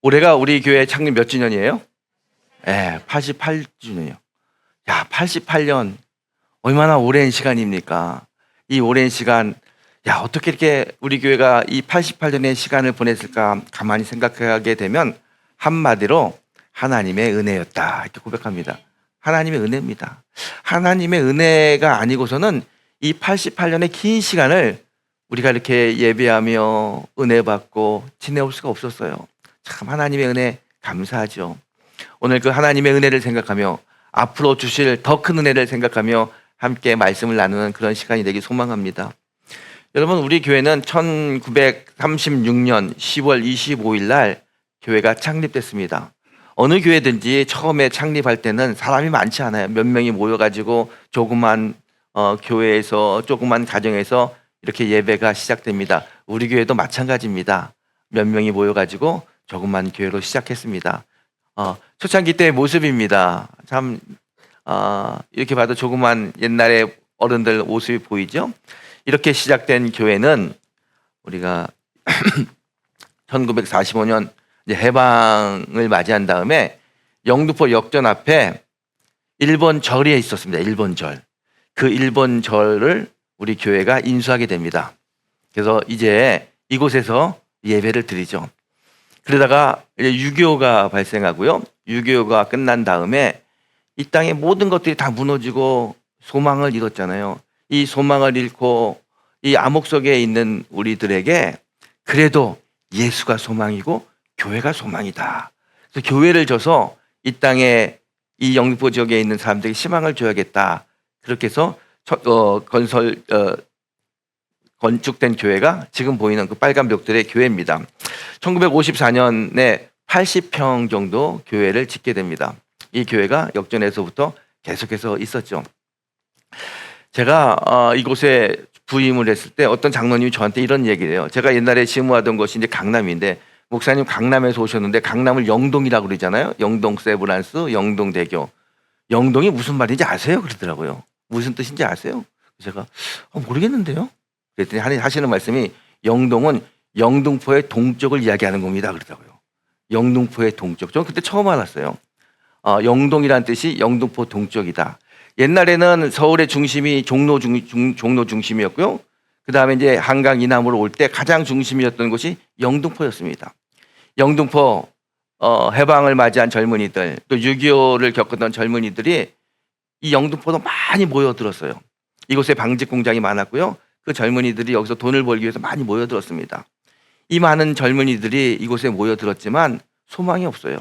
올해가 우리 교회 창립 몇 주년이에요? 예, 88주년이요. 야, 88년. 얼마나 오랜 시간입니까? 이 오랜 시간, 야, 어떻게 이렇게 우리 교회가 이 88년의 시간을 보냈을까 가만히 생각하게 되면 한마디로 하나님의 은혜였다. 이렇게 고백합니다. 하나님의 은혜입니다. 하나님의 은혜가 아니고서는 이 88년의 긴 시간을 우리가 이렇게 예배하며 은혜 받고 지내올 수가 없었어요. 참 하나님의 은혜 감사하죠. 오늘 그 하나님의 은혜를 생각하며 앞으로 주실 더 큰 은혜를 생각하며 함께 말씀을 나누는 그런 시간이 되기 소망합니다. 여러분 우리 교회는 1936년 10월 25일 날 교회가 창립됐습니다. 어느 교회든지 처음에 창립할 때는 사람이 많지 않아요. 몇 명이 모여가지고 조그만 어, 교회에서 조그만 가정에서 이렇게 예배가 시작됩니다. 우리 교회도 마찬가지입니다. 몇 명이 모여가지고 조그만 교회로 시작했습니다. 어, 초창기 때의 모습입니다. 참 어, 이렇게 봐도 조그만 옛날의 어른들 모습이 보이죠. 이렇게 시작된 교회는 우리가 1945년 이제 해방을 맞이한 다음에 영등포 역전 앞에 일본 절이 있었습니다. 일본 절. 그 일본 절을 우리 교회가 인수하게 됩니다. 그래서 이제 이곳에서 예배를 드리죠. 그러다가 이제 6.25가 발생하고요. 6.25가 끝난 다음에 이 땅의 모든 것들이 다 무너지고 소망을 잃었잖아요. 이 소망을 잃고 이 암흑 속에 있는 우리들에게 그래도 예수가 소망이고 교회가 소망이다. 그래서 교회를 줘서 이 땅에 이 영등포 지역에 있는 사람들에게 희망을 줘야겠다. 그렇게 해서 첫- 어, 건설 어, 건축된 교회가 지금 보이는 그 빨간 벽들의 교회입니다. 1954년에 80평 정도 교회를 짓게 됩니다. 이 교회가 역전에서부터 계속해서 있었죠. 제가 어, 이곳에 부임을 했을 때 어떤 장로님이 저한테 이런 얘기를 해요. 제가 옛날에 지무하던 곳이 이제 강남인데 목사님 강남에서 오셨는데 강남을 영동이라고 그러잖아요. 영동 세브란스, 영동 대교. 영동이 무슨 말인지 아세요? 그러더라고요. 무슨 뜻인지 아세요? 제가 어, 모르겠는데요. 그랬더니 하니- 하시는 말씀이 영동은 영등포의 동쪽을 이야기하는 겁니다. 그러더라고요. 영등포의 동쪽. 저는 그때 처음 알았어요. 어, 영동이란 뜻이 영등포 동쪽이다. 옛날에는 서울의 중심이 종로 중, 중- 종로 중심이었고요. 그 다음에 이제 한강 이남으로 올 때 가장 중심이었던 곳이 영등포였습니다. 영등포 어, 해방을 맞이한 젊은이들 또 6.25를 겪었던 젊은이들이 이 영등포도 많이 모여들었어요. 이곳에 방직 공장이 많았고요. 그 젊은이들이 여기서 돈을 벌기 위해서 많이 모여들었습니다. 이 많은 젊은이들이 이곳에 모여들었지만 소망이 없어요.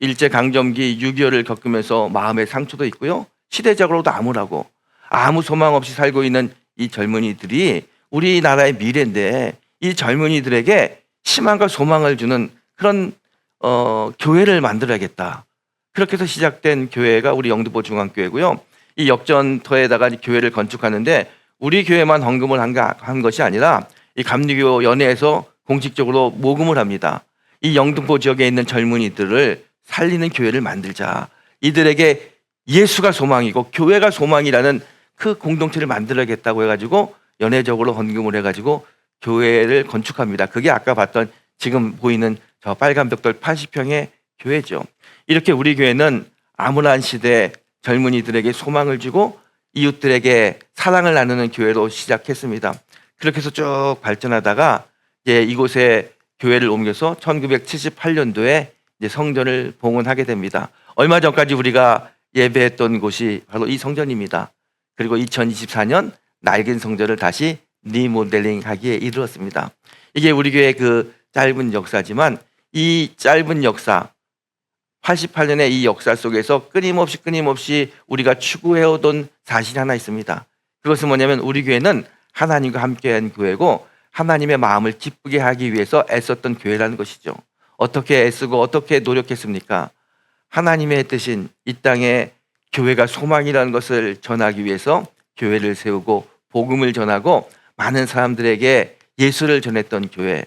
일제 강점기 6.25를 겪으면서 마음의 상처도 있고요. 시대적으로도 암울하고 아무 소망 없이 살고 있는 이 젊은이들이 우리나라의 미래인데 이 젊은이들에게 희망과 소망을 주는 그런 어, 교회를 만들어야겠다. 그렇게 해서 시작된 교회가 우리 영등포 중앙교회고요. 이 역전터에다가 이 교회를 건축하는데 우리 교회만 헌금을 한, 가- 한 것이 아니라 이 감리교 연회에서 공식적으로 모금을 합니다. 이 영등포 지역에 있는 젊은이들을 살리는 교회를 만들자. 이들에게 예수가 소망이고 교회가 소망이라는 그 공동체를 만들어야겠다고 해가지고 연회적으로 헌금을 해가지고 교회를 건축합니다. 그게 아까 봤던 지금 보이는 저 빨간 벽돌 80평의 교회죠. 이렇게 우리 교회는 암울한 시대 젊은이들에게 소망을 주고 이웃들에게 사랑을 나누는 교회로 시작했습니다. 그렇게 해서 쭉 발전하다가 이제 이곳에 교회를 옮겨서 1978년도에 이제 성전을 봉헌하게 됩니다. 얼마 전까지 우리가 예배했던 곳이 바로 이 성전입니다. 그리고 2024년 낡은 성전을 다시 리모델링 하기에 이르렀습니다. 이게 우리 교회 그 짧은 역사지만 이 짧은 역사 88년의 이 역사 속에서 끊임없이 끊임없이 우리가 추구해오던 사실이 하나 있습니다. 그것은 뭐냐면 우리 교회는 하나님과 함께한 교회고 하나님의 마음을 기쁘게 하기 위해서 애썼던 교회라는 것이죠. 어떻게 애쓰고 어떻게 노력했습니까? 하나님의 뜻인 이 땅에 교회가 소망이라는 것을 전하기 위해서 교회를 세우고 복음을 전하고 많은 사람들에게 예수를 전했던 교회.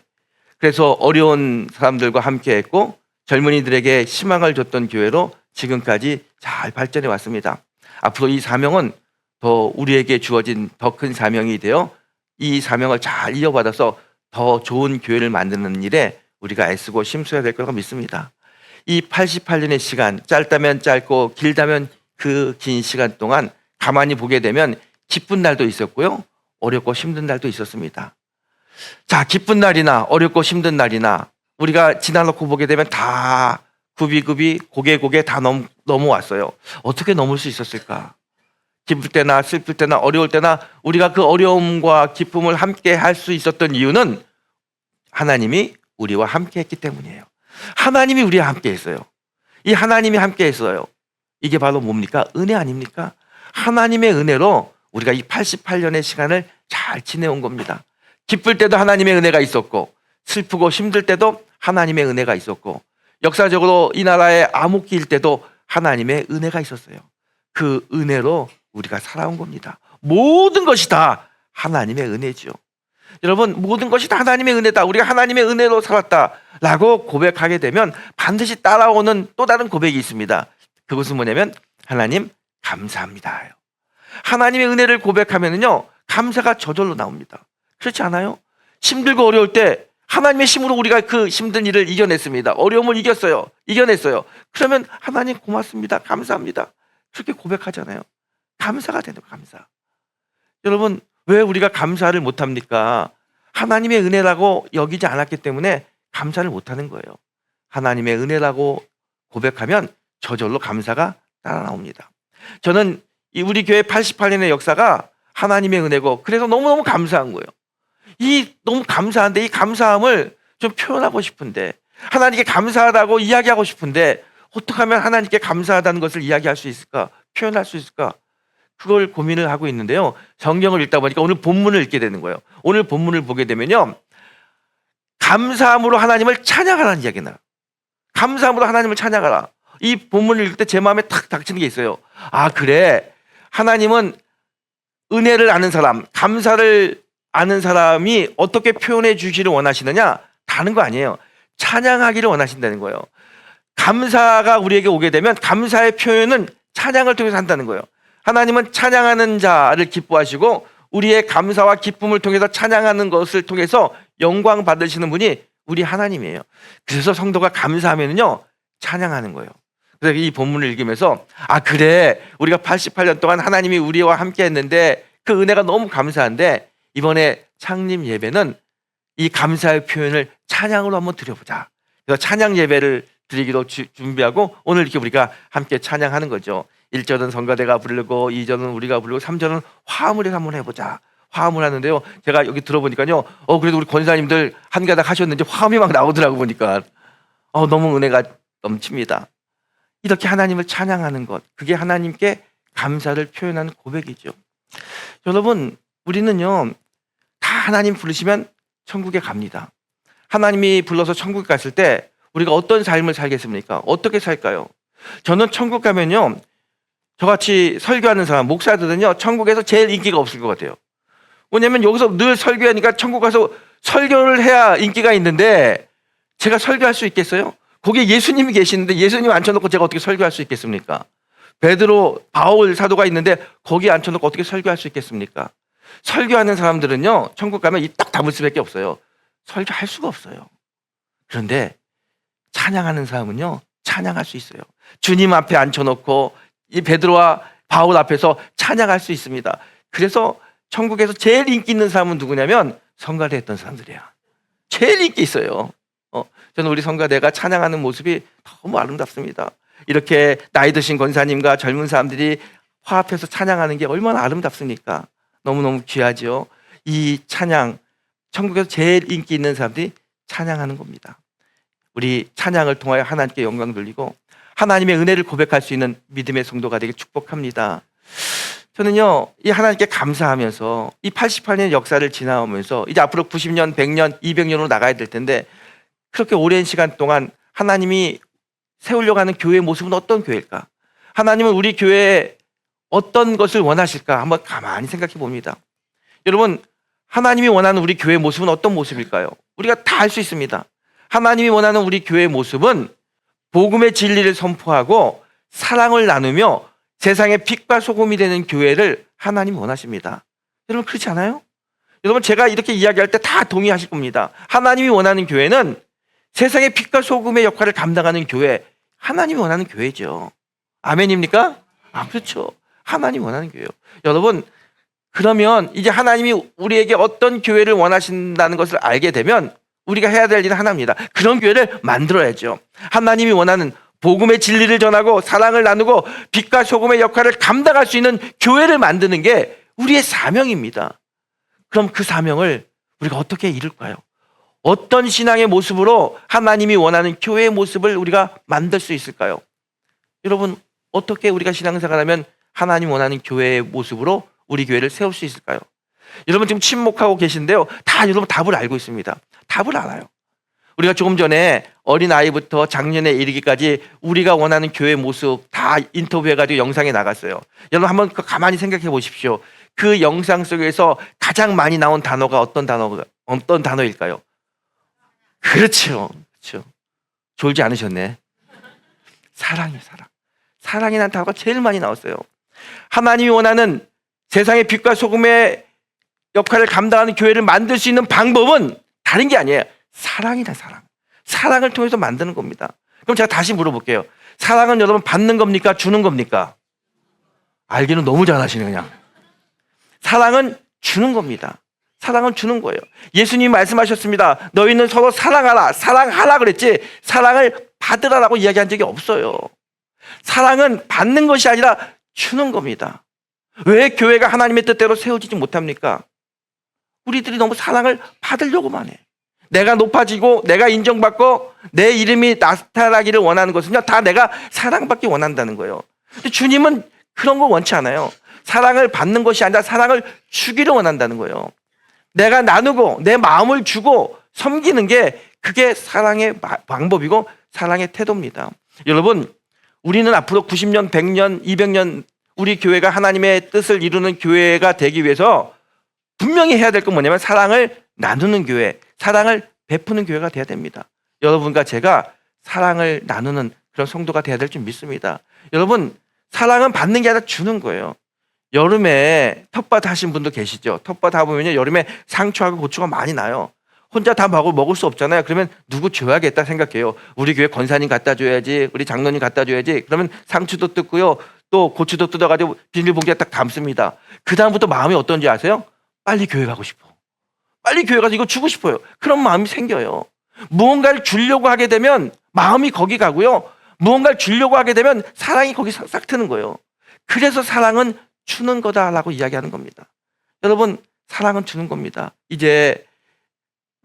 그래서 어려운 사람들과 함께 했고 젊은이들에게 희망을 줬던 교회로 지금까지 잘 발전해 왔습니다. 앞으로 이 사명은 더 우리에게 주어진 더 큰 사명이 되어 이 사명을 잘 이어받아서 더 좋은 교회를 만드는 일에 우리가 애쓰고 심수해야 될 거라고 믿습니다. 이 88년의 시간, 짧다면 짧고 길다면 그 긴 시간 동안 가만히 보게 되면 기쁜 날도 있었고요. 어렵고 힘든 날도 있었습니다. 자, 기쁜 날이나 어렵고 힘든 날이나 우리가 지나놓고 보게 되면 다 굽이굽이 고개 고개 다 넘, 넘어왔어요. 어떻게 넘을 수 있었을까? 기쁠 때나 슬플 때나 어려울 때나 우리가 그 어려움과 기쁨을 함께 할 수 있었던 이유는 하나님이 우리와 함께 했기 때문이에요. 하나님이 우리와 함께 했어요. 이 하나님이 함께 했어요. 이게 바로 뭡니까? 은혜 아닙니까? 하나님의 은혜로 우리가 이 88년의 시간을 잘 지내온 겁니다. 기쁠 때도 하나님의 은혜가 있었고 슬프고 힘들 때도 하나님의 은혜가 있었고 역사적으로 이 나라의 암흑기일 때도 하나님의 은혜가 있었어요. 그 은혜로 우리가 살아온 겁니다. 모든 것이 다 하나님의 은혜죠. 여러분 모든 것이 다 하나님의 은혜다. 우리가 하나님의 은혜로 살았다라고 고백하게 되면 반드시 따라오는 또 다른 고백이 있습니다. 그것은 뭐냐면 하나님 감사합니다. 하나님의 은혜를 고백하면은요 감사가 저절로 나옵니다. 그렇지 않아요? 힘들고 어려울 때 하나님의 힘으로 우리가 그 힘든 일을 이겨냈습니다. 어려움을 이겼어요. 이겨냈어요. 그러면 하나님 고맙습니다. 감사합니다. 그렇게 고백하잖아요. 감사가 되는 거예요, 감사. 여러분, 왜 우리가 감사를 못 합니까? 하나님의 은혜라고 여기지 않았기 때문에 감사를 못 하는 거예요. 하나님의 은혜라고 고백하면 저절로 감사가 따라 나옵니다. 저는 이 우리 교회 88년의 역사가 하나님의 은혜고 그래서 너무너무 감사한 거예요. 이 너무 감사한데 이 감사함을 좀 표현하고 싶은데 하나님께 감사하다고 이야기하고 싶은데 어떻게 하면 하나님께 감사하다는 것을 이야기할 수 있을까? 표현할 수 있을까? 그걸 고민을 하고 있는데요. 성경을 읽다 보니까 오늘 본문을 읽게 되는 거예요. 오늘 본문을 보게 되면요. 감사함으로 하나님을 찬양하라는 이야기가 나요. 감사함으로 하나님을 찬양하라. 이 본문을 읽을 때 제 마음에 탁 닥치는 게 있어요. 아, 그래. 하나님은 은혜를 아는 사람, 감사를 아는 사람이 어떻게 표현해 주기를 원하시느냐? 다른 거 아니에요. 찬양하기를 원하신다는 거예요. 감사가 우리에게 오게 되면 감사의 표현은 찬양을 통해서 한다는 거예요. 하나님은 찬양하는 자를 기뻐하시고 우리의 감사와 기쁨을 통해서 찬양하는 것을 통해서 영광 받으시는 분이 우리 하나님이에요. 그래서 성도가 감사하면요 찬양하는 거예요. 그래서 이 본문을 읽으면서 아 그래 우리가 88년 동안 하나님이 우리와 함께했는데 그 은혜가 너무 감사한데 이번에 창립 예배는 이 감사의 표현을 찬양으로 한번 드려보자. 그래서 찬양 예배를 드리기로 주- 준비하고 오늘 이렇게 우리가 함께 찬양하는 거죠. 1절은 성가대가 부르고 2절은 우리가 부르고 3절은 화음을 한번 해보자. 화음을 하는데요. 제가 여기 들어보니까요. 어 그래도 우리 권사님들 한 가닥 하셨는지 화음이 막 나오더라고 보니까 어 너무 은혜가 넘칩니다. 이렇게 하나님을 찬양하는 것 그게 하나님께 감사를 표현하는 고백이죠. 여러분 우리는요 다 하나님 부르시면 천국에 갑니다. 하나님이 불러서 천국에 갔을 때 우리가 어떤 삶을 살겠습니까? 어떻게 살까요? 저는 천국 가면요 저같이 설교하는 사람 목사들은요 천국에서 제일 인기가 없을 것 같아요. 왜냐면 여기서 늘 설교하니까 천국 가서 설교를 해야 인기가 있는데 제가 설교할 수 있겠어요? 거기에 예수님이 계시는데 예수님 앉혀놓고 제가 어떻게 설교할 수 있겠습니까? 베드로, 바울 사도가 있는데 거기에 앉혀놓고 어떻게 설교할 수 있겠습니까? 설교하는 사람들은요 천국 가면 이 딱 담을 수밖에 없어요. 설교할 수가 없어요. 그런데 찬양하는 사람은요 찬양할 수 있어요. 주님 앞에 앉혀놓고 이 베드로와 바울 앞에서 찬양할 수 있습니다. 그래서 천국에서 제일 인기 있는 사람은 누구냐면 성가대 했던 사람들이야. 제일 인기 있어요. 어, 저는 우리 성가대가 찬양하는 모습이 너무 아름답습니다. 이렇게 나이 드신 권사님과 젊은 사람들이 화합해서 찬양하는 게 얼마나 아름답습니까? 너무너무 귀하죠. 이 찬양, 천국에서 제일 인기 있는 사람들이 찬양하는 겁니다. 우리 찬양을 통하여 하나님께 영광 돌리고 하나님의 은혜를 고백할 수 있는 믿음의 성도가 되길 축복합니다. 저는요, 이 하나님께 감사하면서 이 88년 역사를 지나오면서 이제 앞으로 90년, 100년, 200년으로 나가야 될 텐데 그렇게 오랜 시간 동안 하나님이 세우려고 하는 교회의 모습은 어떤 교회일까? 하나님은 우리 교회에 어떤 것을 원하실까? 한번 가만히 생각해 봅니다. 여러분, 하나님이 원하는 우리 교회의 모습은 어떤 모습일까요? 우리가 다 알 수 있습니다. 하나님이 원하는 우리 교회의 모습은 복음의 진리를 선포하고 사랑을 나누며 세상의 빛과 소금이 되는 교회를 하나님 원하십니다. 여러분 그렇지 않아요? 여러분 제가 이렇게 이야기할 때 다 동의하실 겁니다. 하나님이 원하는 교회는 세상의 빛과 소금의 역할을 감당하는 교회, 하나님이 원하는 교회죠. 아멘입니까? 아, 그렇죠. 하나님이 원하는 교회요. 여러분, 그러면 이제 하나님이 우리에게 어떤 교회를 원하신다는 것을 알게 되면 우리가 해야 될 일은 하나입니다. 그런 교회를 만들어야죠. 하나님이 원하는 복음의 진리를 전하고 사랑을 나누고 빛과 소금의 역할을 감당할 수 있는 교회를 만드는 게 우리의 사명입니다. 그럼 그 사명을 우리가 어떻게 이룰까요? 어떤 신앙의 모습으로 하나님이 원하는 교회의 모습을 우리가 만들 수 있을까요? 여러분, 어떻게 우리가 신앙생활하면 하나님 원하는 교회의 모습으로 우리 교회를 세울 수 있을까요? 여러분 지금 침묵하고 계신데요. 다 여러분 답을 알고 있습니다. 답을 알아요. 우리가 조금 전에 어린 아이부터 작년에 이르기까지 우리가 원하는 교회 모습 다 인터뷰해가지고 영상에 나갔어요. 여러분 한번 그 가만히 생각해 보십시오. 그 영상 속에서 가장 많이 나온 단어가 어떤 단어가 어떤 단어일까요? 그렇죠, 그렇죠. 졸지 않으셨네. 사랑이요, 사랑. 사랑이라는 단어가 제일 많이 나왔어요. 하나님이 원하는 세상의 빛과 소금의 역할을 감당하는 교회를 만들 수 있는 방법은 다른 게 아니에요. 사랑이다, 사랑. 사랑을 통해서 만드는 겁니다. 그럼 제가 다시 물어볼게요. 사랑은 여러분 받는 겁니까? 주는 겁니까? 알기는 너무 잘하시네, 그냥. 사랑은 주는 겁니다. 사랑은 주는 거예요. 예수님이 말씀하셨습니다. 너희는 서로 사랑하라. 사랑하라 그랬지. 사랑을 받으라라고 이야기한 적이 없어요. 사랑은 받는 것이 아니라 주는 겁니다. 왜 교회가 하나님의 뜻대로 세워지지 못합니까? 우리들이 너무 사랑을 받으려고만 해. 내가 높아지고 내가 인정받고 내 이름이 나타나기를 원하는 것은요 다 내가 사랑받기 원한다는 거예요. 근데 주님은 그런 거 원치 않아요. 사랑을 받는 것이 아니라 사랑을 주기를 원한다는 거예요. 내가 나누고 내 마음을 주고 섬기는 게 그게 사랑의 방법이고 사랑의 태도입니다. 여러분, 우리는 앞으로 90년, 100년, 200년 우리 교회가 하나님의 뜻을 이루는 교회가 되기 위해서 분명히 해야 될 건 뭐냐면 사랑을 나누는 교회, 사랑을 베푸는 교회가 돼야 됩니다. 여러분과 제가 사랑을 나누는 그런 성도가 돼야 될 줄 믿습니다. 여러분, 사랑은 받는 게 아니라 주는 거예요. 여름에 텃밭 하신 분도 계시죠? 텃밭 하보면요, 여름에 상추하고 고추가 많이 나요. 혼자 다 먹을, 먹을 수 없잖아요. 그러면 누구 줘야겠다 생각해요. 우리 교회 권사님 갖다 줘야지, 우리 장로님 갖다 줘야지. 그러면 상추도 뜯고요, 또 고추도 뜯어가지고 비닐봉지에 딱 담습니다. 그다음부터 마음이 어떤지 아세요? 빨리 교회 가고 싶어. 빨리 교회 가서 이거 주고 싶어요. 그런 마음이 생겨요. 무언가를 주려고 하게 되면 마음이 거기 가고요. 무언가를 주려고 하게 되면 사랑이 거기 싹, 싹 트는 거예요. 그래서 사랑은 주는 거다라고 이야기하는 겁니다. 여러분, 사랑은 주는 겁니다. 이제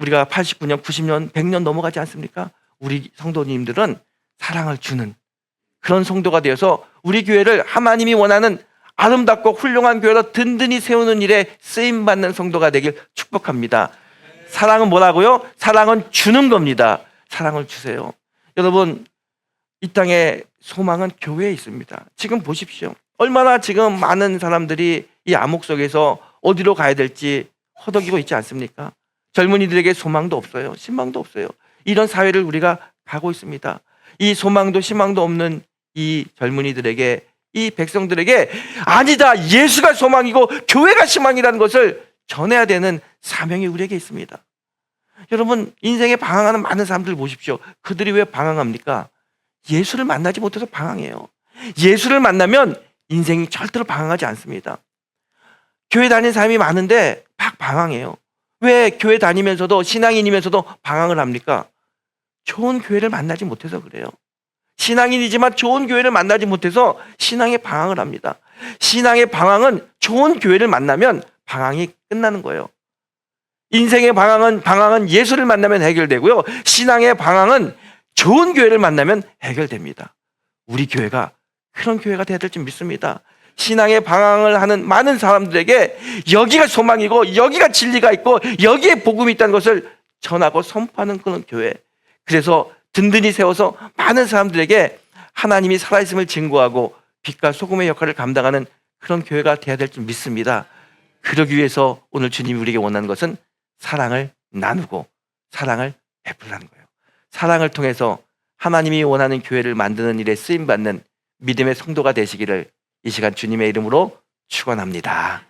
우리가 89년, 90년, 100년 넘어가지 않습니까? 우리 성도님들은 사랑을 주는 그런 성도가 되어서 우리 교회를 하나님이 원하는 아름답고 훌륭한 교회로 든든히 세우는 일에 쓰임 받는 성도가 되길 축복합니다. 사랑은 뭐라고요? 사랑은 주는 겁니다. 사랑을 주세요. 여러분, 이 땅에 소망은 교회에 있습니다. 지금 보십시오. 얼마나 지금 많은 사람들이 이 암흑 속에서 어디로 가야 될지 허덕이고 있지 않습니까? 젊은이들에게 소망도 없어요. 신망도 없어요. 이런 사회를 우리가 가고 있습니다. 이 소망도 희망도 없는 이 젊은이들에게 이 백성들에게 아니다. 예수가 소망이고 교회가 희망이라는 것을 전해야 되는 사명이 우리에게 있습니다. 여러분, 인생에 방황하는 많은 사람들 보십시오. 그들이 왜 방황합니까? 예수를 만나지 못해서 방황해요. 예수를 만나면 인생이 절대로 방황하지 않습니다. 교회 다니는 사람이 많은데 막 방황해요. 왜 교회 다니면서도 신앙인이면서도 방황을 합니까? 좋은 교회를 만나지 못해서 그래요. 신앙인이지만 좋은 교회를 만나지 못해서 신앙의 방황을 합니다. 신앙의 방황은 좋은 교회를 만나면 방황이 끝나는 거예요. 인생의 방황은 방황은 예수를 만나면 해결되고요. 신앙의 방황은 좋은 교회를 만나면 해결됩니다. 우리 교회가 그런 교회가 되야 될 줄 믿습니다. 신앙의 방황을 하는 많은 사람들에게 여기가 소망이고 여기가 진리가 있고 여기에 복음이 있다는 것을 전하고 선포하는 그런 교회. 그래서 든든히 세워서 많은 사람들에게 하나님이 살아있음을 증거하고 빛과 소금의 역할을 감당하는 그런 교회가 되어야 될 줄 믿습니다. 그러기 위해서 오늘 주님이 우리에게 원하는 것은 사랑을 나누고 사랑을 베풀라는 거예요. 사랑을 통해서 하나님이 원하는 교회를 만드는 일에 쓰임 받는 믿음의 성도가 되시기를 이 시간 주님의 이름으로 축원합니다.